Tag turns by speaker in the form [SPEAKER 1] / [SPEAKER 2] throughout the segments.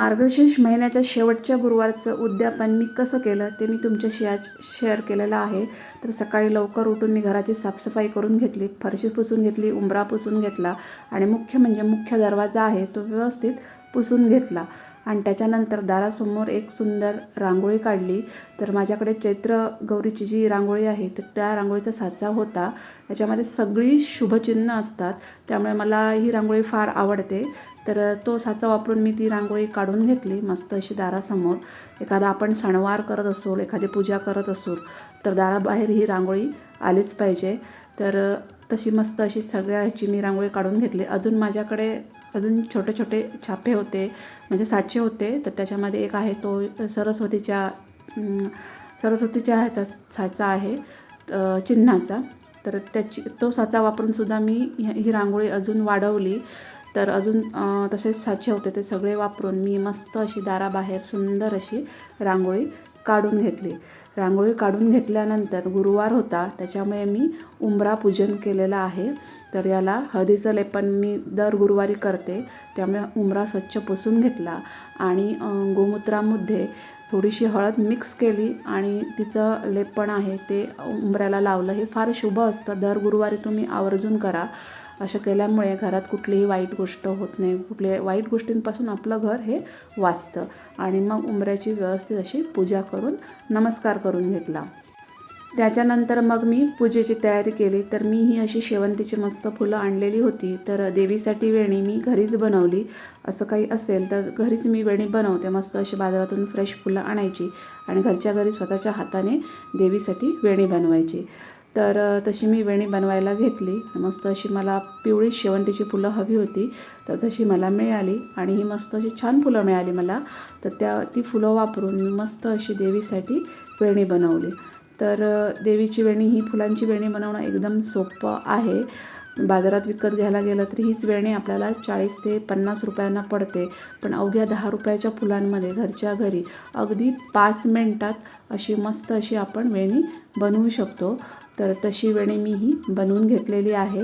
[SPEAKER 1] मार्गशीर्ष महिन्याच्या शेवटच्या गुरुवारचं उद्यापन मी कसं केलं ते मी तुमच्याशी आज शेअर केलेलं आहे. तर सकाळी लवकर उठून मी घराची साफसफाई करून घेतली फरशी पुसून घेतली उंबरा पुसून घेतला आणि मुख्य म्हणजे मुख्य दरवाजा आहे तो व्यवस्थित पुसून घेतला. आणि त्याच्यानंतर दारासमोर एक सुंदर रांगोळी काढली. तर माझ्याकडे चैत्र गौरीची जी रांगोळी आहे तर त्या रांगोळीचा साचा होता. त्याच्यामध्ये सगळी शुभचिन्ह असतात. त्यामुळे मला ही रांगोळी फार आवडते. तर तो साचा वापरून मी ती रांगोळी काढून घेतली मस्त अशी दारासमोर. एखादा आपण सणवार करत असू एखादी पूजा करत असू तर दाराबाहेर ही रांगोळी आलीच पाहिजे. तर तशी मस्त अशी सगळ्या ह्याची मी रांगोळी काढून घेतली. अजून माझ्याकडे अजून छोटे छोटे छापे होते म्हणजे साचे होते. तर त्याच्यामध्ये एक आहे तो सरस्वतीच्या सरस्वतीच्या ह्याचा साचा आहे चिन्हाचा. तर त्याची तो साचा वापरून सुद्धा मी ही रांगोळी अजून वाढवली. तर अजून तसेच साचे होते ते सगळे वापरून मी मस्त अशी दाराबाहेर सुंदर अशी रांगोळी काढून घेतली. रांगोळी काढून घेतल्यानंतर गुरुवार होता त्याच्यामुळे मी उंबरा पूजन केलेलं आहे. तर याला हळदीचं लेपन मी दर गुरुवारी करते त्यामुळे उंबरा स्वच्छ पुसून घेतला आणि गोमूत्रामध्ये थोडीशी हळद मिक्स केली आणि तिचं लेपण आहे ते उंबऱ्याला लावलं. हे फार शुभ असतं. दर गुरुवारी तुम्ही आवर्जून करा. असं केल्यामुळे घरात कुठलीही वाईट गोष्ट होत नाही. कुठल्या वाईट गोष्टींपासून आपलं घर हे वाचतं. आणि मग उंबऱ्याची व्यवस्थित अशी पूजा करून नमस्कार करून घेतला. त्याच्यानंतर मग मी पूजेची तयारी केली. तर मी ही अशी शेवंतीची मस्त फुलं आणलेली होती. तर देवीसाठी वेणी मी घरीच बनवली. असं काही असेल तर घरीच मी वेणी बनवते. मस्त अशी बाजारातून फ्रेश फुलं आणायची. आणि घरच्या घरी स्वतःच्या हाताने देवीसाठी वेणी बनवायची. तर तशी मी वेणी बनवायला घेतली. मस्त अशी मला पिवळी शेवंतीची फुलं हवी होती. तर तशी मला मिळाली आणि ही मस्त अशी छान फुलं मिळाली मला. तर त्या ती फुलं वापरून मी मस्त अशी देवीसाठी वेणी बनवली. तर देवीची वेणी ही फुलांची वेणी बनवणं एकदम सोपं आहे. बाजारात विकत घ्यायला गेलं तरी हीच वेणी आपल्याला चाळीस ते पन्नास रुपयांना पडते. पण अवघ्या दहा रुपयाच्या फुलांमध्ये घरच्या घरी अगदी पाच मिनटात अशी मस्त अशी आपण वेणी बनवू शकतो. तर तशी वेणी मी ही बनवून घेतलेली आहे.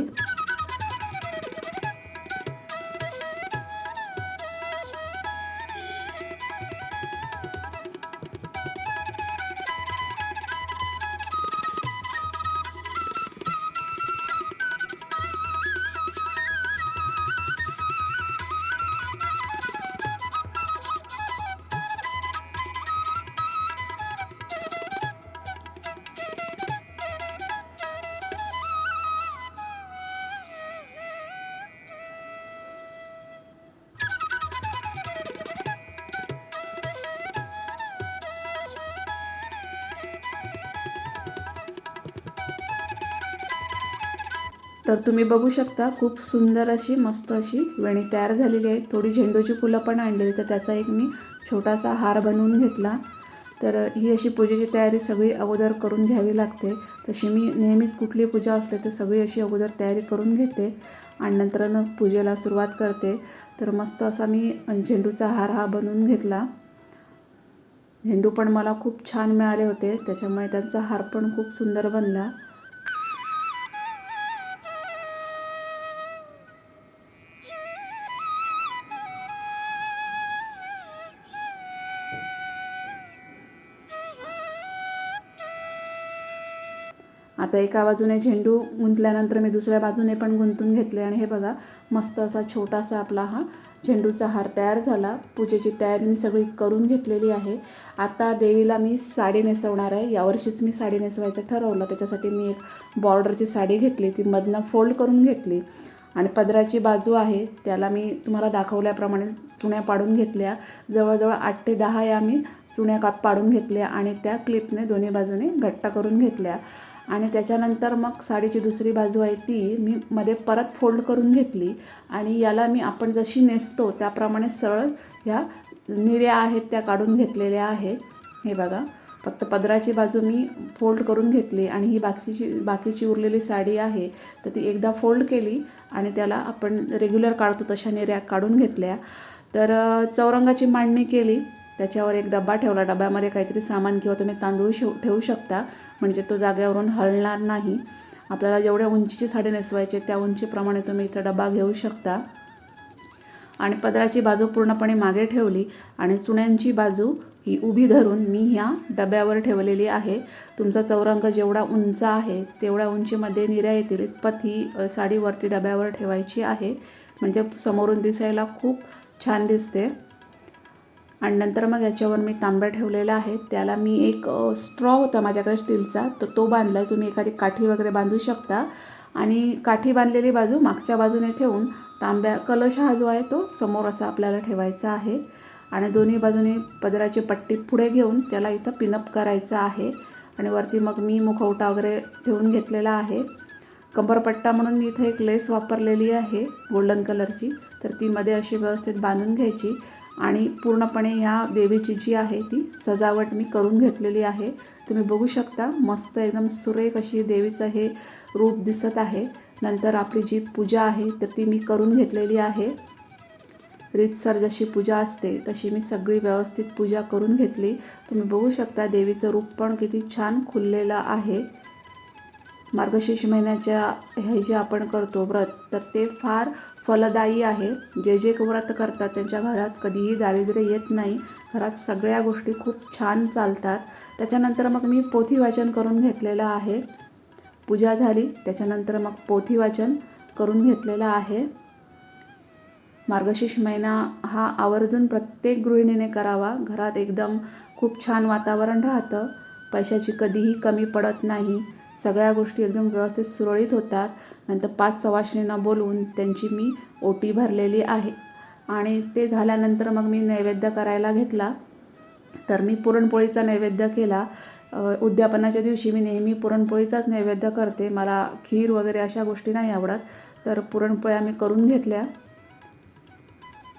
[SPEAKER 1] तर तुम्ही बघू शकता खूप सुंदर अशी मस्त अशी वेणी तयार झालेली आहे. थोडी झेंडूची फुलं पण आणलेली तर त्याचा एक मी छोटासा हार बनवून घेतला. तर ही अशी पूजेची तयारी सगळी अगोदर करून घ्यावी लागते. तशी मी नेहमीच कुठली पूजा असते तर सगळी अशी अगोदर तयारी करून घेते आणि नंतर पूजेला सुरुवात करते. तर मस्त असा मी झेंडूचा हार हा बनवून घेतला. झेंडू पण मला खूप छान मिळाले होते त्याच्यामुळे त्यांचा हार पण खूप सुंदर बनला. आता एका बाजूने झेंडू गुंतल्यानंतर मी दुसऱ्या बाजूने पण गुंतून घेतले आणि हे बघा मस्त असा छोटासा आपला हा झेंडूचा हार तयार झाला. पूजेची तयारी मी सगळी करून घेतलेली आहे. आता देवीला मी साडी नेसवणार आहे. यावर्षीच मी साडी नेसवायचं ठरवलं. त्याच्यासाठी मी एक बॉर्डरची साडी घेतली. ती मधनं फोल्ड करून घेतली. आणि पदराची बाजू आहे. त्याला मी तुम्हाला दाखवल्याप्रमाणे चुण्या पाडून घेतल्या. जवळजवळ आठ ते दहा या मी चुण्या का पाडून घेतल्या आणि त्या क्लिपने दोन्ही बाजूने घट्ट करून घेतल्या. आणि त्याच्यानंतर मग साडीची दुसरी बाजू आहे ती मी मध्ये परत फोल्ड करून घेतली. आणि याला मी आपण जशी नेसतो त्याप्रमाणे सरळ ह्या निर्या आहेत त्या काढून घेतलेल्या आहे हे बघा फक्त पदराची बाजू मी फोल्ड करून घेतली आणि ही बाकीची बाकीची उरलेली साडी आहे. तर ती एकदा फोल्ड केली आणि त्याला आपण रेग्युलर काढतो तशा निर्या काढून घेतल्या. तर चौरंगाची मांडणी केली. त्याच्यावर एक डबा ठेवला. डब्यामध्ये काहीतरी सामान किंवा तुम्ही तांदूळ शेव ठेवू शकता. म्हणजे तो जागेवरून हलणार नाही. आपल्याला जेवढ्या उंचीची साडी नेसवायची आहे, त्या उंचीप्रमाणे तुम्ही इथं डबा घेऊ शकता. आणि पदराची बाजू पूर्णपणे मागे ठेवली आणि चुण्यांची बाजू ही उभी धरून मी ह्या डब्यावर ठेवलेली आहे. तुमचा चौरंग जेवढा उंच आहे तेवढ्या उंचीमध्ये निर्या येतील इतपत ही साडी वरती डब्यावर ठेवायची आहे. म्हणजे समोरून दिसायला खूप छान दिसते. आणि नंतर मग याच्यावर मी तांब्या ठेवलेला आहे. त्याला मी एक स्ट्रॉ होता माझ्याकडे स्टीलचा तर तो बांधला आहे तुम्ही एखादी काठी वगैरे बांधू शकता. आणि काठी बांधलेली बाजू मागच्या बाजूने ठेवून तांब्या कलश हा जो आहे तो समोर असा आपल्याला ठेवायचा आहे. आणि दोन्ही बाजूने पदराची पट्टी पुढे घेऊन त्याला इथं पिनअप करायचं आहे. आणि वरती मग मी मुखवटा वगैरे ठेवून घेतलेला आहे. कंबरपट्टा म्हणून मी इथं एक लेस वापरलेली आहे गोल्डन कलरची. तर ती मध्ये अशी व्यवस्थित बांधून घ्यायची. आणि पूर्णपणे ह्या देवीची जी आहे ती सजावट मी करून घेतलेली आहे. तुम्ही बघू शकता मस्त एकदम सुरेख अशी देवीचं हे रूप दिसत आहे. नंतर आपली जी पूजा आहे तर ती मी करून घेतलेली आहे. रीतसर जशी पूजा असते तशी मी सगळी व्यवस्थित पूजा करून घेतली. तुम्ही बघू शकता देवीचं रूप पण किती छान खुललेलं आहे. मार्गशीर्ष महिन्याच्या हे जे आपण करतो व्रत तर ते फार फलदायी आहे. जे जे व्रत करतात त्यांच्या घरात कधीही दारिद्र्य येत नाही. घरात सगळ्या गोष्टी खूप छान चालतात. त्याच्यानंतर मग मी पोथी वाचन करून घेतलेलं आहे. पूजा झाली त्याच्यानंतर मग पोथी वाचन करून घेतलेलं आहे. मार्गशीर्ष महिना हा आवर्जून प्रत्येक गृहिणीने करावा. घरात एकदम खूप छान वातावरण राहतं. पैशाची कधीही कमी पडत नाही. सगळ्या गोष्टी एकदम व्यवस्थित सुरळीत होतात. नंतर पाच सवाशिणींना बोलवून त्यांची मी ओटी भरलेली आहे. आणि ते झाल्यानंतर मग मी नैवेद्य करायला घेतला. तर मी पुरणपोळीचा नैवेद्य केला. उद्यापनाच्या दिवशी मी नेहमी पुरणपोळीचाच नैवेद्य करते. मला खीर वगैरे अशा गोष्टी नाही आवडत. तर पुरणपोळ्या मी करून घेतल्या.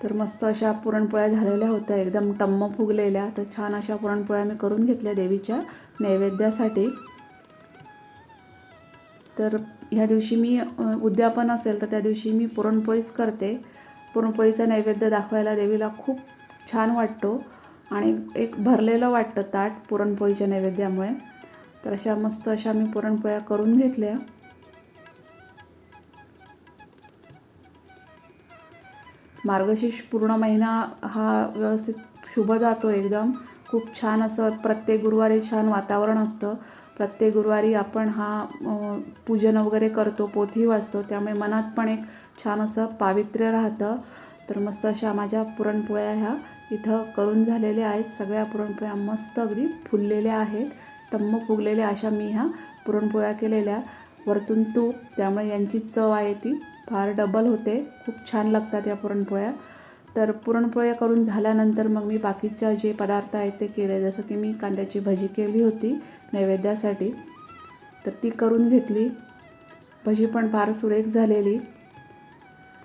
[SPEAKER 1] तर मस्त अशा पुरणपोळ्या झालेल्या होत्या. एकदम टम्म फुगलेल्या. तर छान अशा पुरणपोळ्या मी करून घेतल्या देवीच्या नैवेद्यासाठी. तर ह्या दिवशी मी उद्यापन असेल तर त्या दिवशी मी पुरणपोळीच करते. पुरणपोळीचा नैवेद्य दाखवायला देवीला खूप छान वाटतो आणि एक भरलेलं वाटतं ताट पुरणपोळीच्या नैवेद्यामुळे. तर अशा मस्त अशा मी पुरणपोळ्या करून घेतल्या. मार्गशीर्ष पूर्ण महिना हा व्यवस्थित शुभ जातो एकदम. खूप छान असं प्रत्येक गुरुवारी छान वातावरण असतं. प्रत्येक गुरुवारी आपण हा पूजन वगैरे करतो पोथी वाचतो. त्यामुळे मनात पण एक छान असं पावित्र्य राहतं. तर मस्त अशा माझ्या पुरणपोळ्या ह्या इथं करून झालेल्या आहेत. सगळ्या पुरणपोळ्या मस्त अगदी फुललेल्या आहेत. टम्म फुगलेल्या अशा मी ह्या पुरणपोळ्या केलेल्या. वरतून तूप त्यामुळे यांची चव आहे ती फार डबल होते. खूप छान लागतात या पुरणपोळ्या. तर पुरणपोळ्या करून झाल्यानंतर मग मी बाकीच्या जे पदार्थ आहेत ते केले. जसं की मी कांद्याची भजी केली होती नैवेद्यासाठी तर ती करून घेतली. भजी पण फार सुरेख झालेली.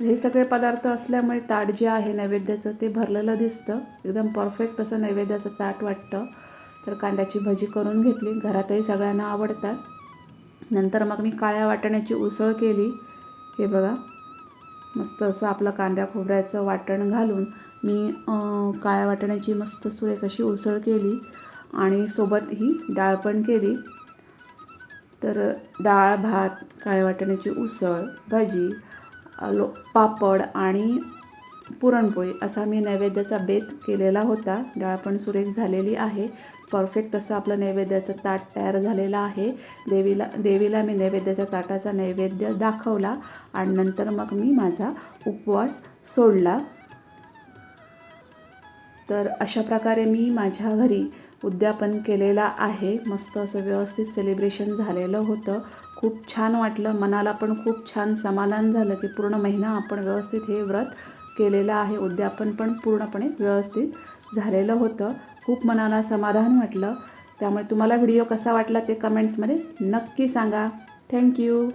[SPEAKER 1] तर हे सगळे पदार्थ असल्यामुळे ताट जे आहे नैवेद्याचं ते भरलेलं दिसतं. एकदम परफेक्ट असं नैवेद्याचं ताट वाटतं. तर कांद्याची भजी करून घेतली. घरातही सगळ्यांना आवडतात. नंतर मग मी काळ्या वाटाण्याची उसळ केली. हे बघा. मस्त असं आपलं कांद्या खोबऱ्याचं वाटण घालून मी काळ्या वाटण्याची मस्त सुरेख अशी उसळ केली आणि सोबत ही डाळ पण केली. तर डाळ भात काळ्या वाटण्याची उसळ भाजी लो पापड आणि पुरणपोळी असा मी नैवेद्याचा बेत केलेला होता. डाळ पण सुरेख झालेली आहे. परफेक्ट असं आपलं नैवेद्याचं ताट तयार झालेलं आहे. देवीला देवीला मी नैवेद्याच्या ताटाचा नैवेद्य दाखवला आणि नंतर मग मी माझा उपवास सोडला. तर अशा प्रकारे मी माझ्या घरी उद्यापन केलेला आहे. मस्त असं व्यवस्थित सेलिब्रेशन झालेलं होतं. खूप छान वाटलं. मनाला पण खूप छान समाधान झालं की पूर्ण महिना आपण व्यवस्थित हे व्रत केलेलं आहे. उद्यापन पण पूर्णपणे व्यवस्थित झालेलं होतं. खूप मनाला समाधान वाटलं. त्यामुळे तुम्हाला व्हिडिओ कसा वाटला ते कमेंट्समध्ये नक्की सांगा. थँक्यू